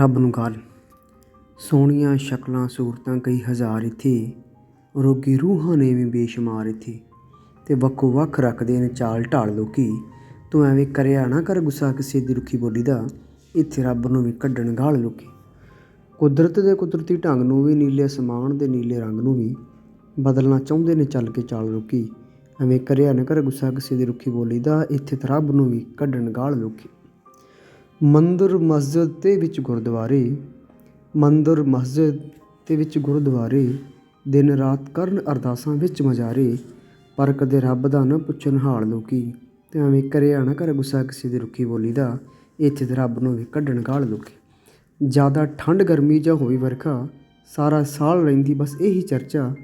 ਰੱਬ ਨੂੰ ਗਾਲ ਸੋਹਣੀਆਂ ਸ਼ਕਲਾਂ ਸੂਰਤਾਂ ਕਈ ਹਜ਼ਾਰ ਇੱਥੇ, ਰੋਗੀ ਰੂਹਾਂ ਨੇ ਵੀ ਬੇਸ਼ੁਮਾਰ ਇੱਥੇ। ਤੇ ਵੱਖੋ ਵੱਖ ਰੱਖਦੇ ਨੇ ਚਾਲ ਢਾਲ ਲੋਕੀ। ਤੂੰ ਐਵੇਂ ਕਰਿਆ ਨਾ ਕਰ ਗੁੱਸਾ ਕਿਸੇ ਦੀ ਰੁੱਖੀ ਬੋਲੀ ਦਾ। ਇੱਥੇ ਰੱਬ ਨੂੰ ਵੀ ਕੱਢਣ ਗਾਲ ਲੋਕੀ। ਕੁਦਰਤ ਦੇ ਕੁਦਰਤੀ ਢੰਗ ਨੂੰ ਵੀ, ਨੀਲੇ ਅਸਮਾਨ ਦੇ ਨੀਲੇ ਰੰਗ ਨੂੰ ਵੀ ਬਦਲਣਾ ਚਾਹੁੰਦੇ ਨੇ ਚੱਲ ਕੇ ਚਾਲ ਲੋਕੀ। ਐਵੇਂ ਕਰਿਆ ਨਾ ਕਰ ਗੁੱਸਾ ਕਿਸੇ ਦੀ ਰੁੱਖੀ ਬੋਲੀ ਦਾ। ਇੱਥੇ ਤਾਂ ਰੱਬ ਨੂੰ ਵੀ ਕੱਢਣ ਗਾਲ ਲੋਕੀ। ਮੰਦਰ ਮਸਜਿਦ ਤੇ ਵਿੱਚ ਗੁਰਦੁਆਰੇ, ਮੰਦਰ ਮਸਜਿਦ ਤੇ ਵਿੱਚ ਗੁਰਦੁਆਰੇ, ਦਿਨ ਰਾਤ ਕਰਨ ਅਰਦਾਸਾਂ ਵਿੱਚ ਮਜਾਰੇ ਪਰ ਕਦੇ ਰੱਬ ਦਾ ਨਾ ਪੁੱਛਣ ਹਾਲ ਲੋਕੀ, ਤੇ ਐਵੇਂ ਕਰਿਆ ਨਾ ਕਰ ਗੁੱਸਾ ਕਿਸੇ ਦੀ ਰੁੱਖੀ ਬੋਲੀ ਦਾ, ਇੱਥੇ ਤੇ ਰੱਬ ਨੂੰ ਵੀ ਕੱਢਣ ਗਾਲ ਲੋਕੀ। ਜ਼ਿਆਦਾ ਠੰਡ ਗਰਮੀ ਜਾਂ ਹੋਵੇ ਵਰਖਾ, ਸਾਰਾ ਸਾਲ ਰਹਿੰਦੀ ਬਸ ਇਹੀ ਚਰਚਾ।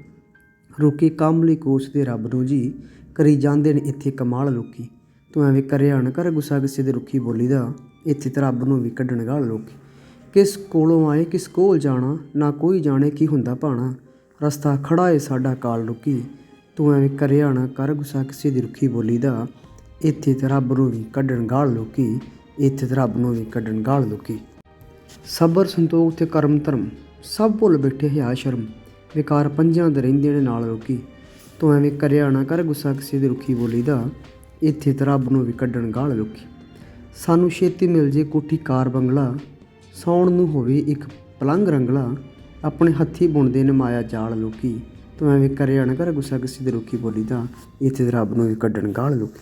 ਰੋਕੇ ਕੰਮ ਲਈ ਕੋਸਦੇ ਰੱਬ ਨੂੰ ਜੀ, ਕਰੀ ਜਾਂਦੇ ਨੇ ਇੱਥੇ ਕਮਾਲ ਲੋਕੀ। ਤੂੰ ਐਵੇਂ ਕਰਿਆ ਨਾ ਕਰ ਗੁੱਸਾ ਕਿਸੇ ਦੀ ਰੁੱਖੀ ਬੋਲੀ ਦਾ ਇੱਥੇ ਤਾਂ ਰੱਬ ਨੂੰ ਵੀ ਕੱਢਣ ਗਾਲ ਲੋਕੀ। ਕਿਸ ਕੋਲੋਂ ਆਏ, ਕਿਸ ਕੋਲ ਜਾਣਾ, ਨਾ ਕੋਈ ਜਾਣੇ ਕੀ ਹੁੰਦਾ ਭਾਣਾ। ਰਸਤਾ ਖੜਾ ਏ ਸਾਡਾ ਕਾਲ ਰੁਕੀ। ਤੂੰ ਐਵੇਂ ਕਰਿਆ ਨਾ ਕਰ ਗੁੱਸਾ ਕਿਸੇ ਦੀ ਰੁੱਖੀ ਬੋਲੀ ਦਾ। ਇੱਥੇ ਤੇ ਰੱਬ ਨੂੰ ਵੀ ਕੱਢਣ ਗਾਲ ਲੋਕੀ। ਇੱਥੇ ਤੇ ਰੱਬ ਨੂੰ ਵੀ ਕੱਢਣ ਗਾਲ ਲੋਕੀ। ਸਬਰ, ਸੰਤੋਖ ਤੇ ਕਰਮ ਧਰਮ, ਸਭ ਭੁੱਲ ਬੈਠੇ ਹਿਆ ਸ਼ਰਮ। ਵਿਕਾਰ ਪੰਜਾਂ ਦੇ ਰਹਿੰਦੇ ਨੇ ਨਾਲ ਲੋਕੀ। ਤੂੰ ਐਵੇਂ ਕਰਿਆ ਨਾ ਕਰ ਗੁੱਸਾ ਕਿਸੇ ਦੀ ਰੁੱਖੀ ਬੋਲੀ ਦਾ। ਇੱਥੇ ਤੇ ਰੱਬ ਨੂੰ ਵੀ ਕੱਢਣ ਗਾਲ ਲੋਕੀ। ਸਾਨੂੰ ਛੇਤੀ ਮਿਲ ਜੇ ਕੋਠੀ ਕਾਰ ਬੰਗਲਾ, ਸੌਣ ਨੂੰ ਹੋਵੇ ਇੱਕ ਪਲੰਗ ਰੰਗਲਾ, ਆਪਣੇ ਹੱਥੀ ਬੁਣਦੇ ਨੇ ਮਾਇਆ ਜਾਲ ਲੋਕੀ। ਤੂੰ ਐਵੇਂ ਕਰਿਆ ਨਾ ਕਰ ਗੁੱਸਾ ਕਿਸੇ ਦੇ ਰੁੱਖੀ ਬੋਲੀ ਦਾ, ਇੱਥੇ ਰੱਬ ਨੂੰ ਵੀ ਕੱਢਣ ਗਾਲ ਲੋਕੀ।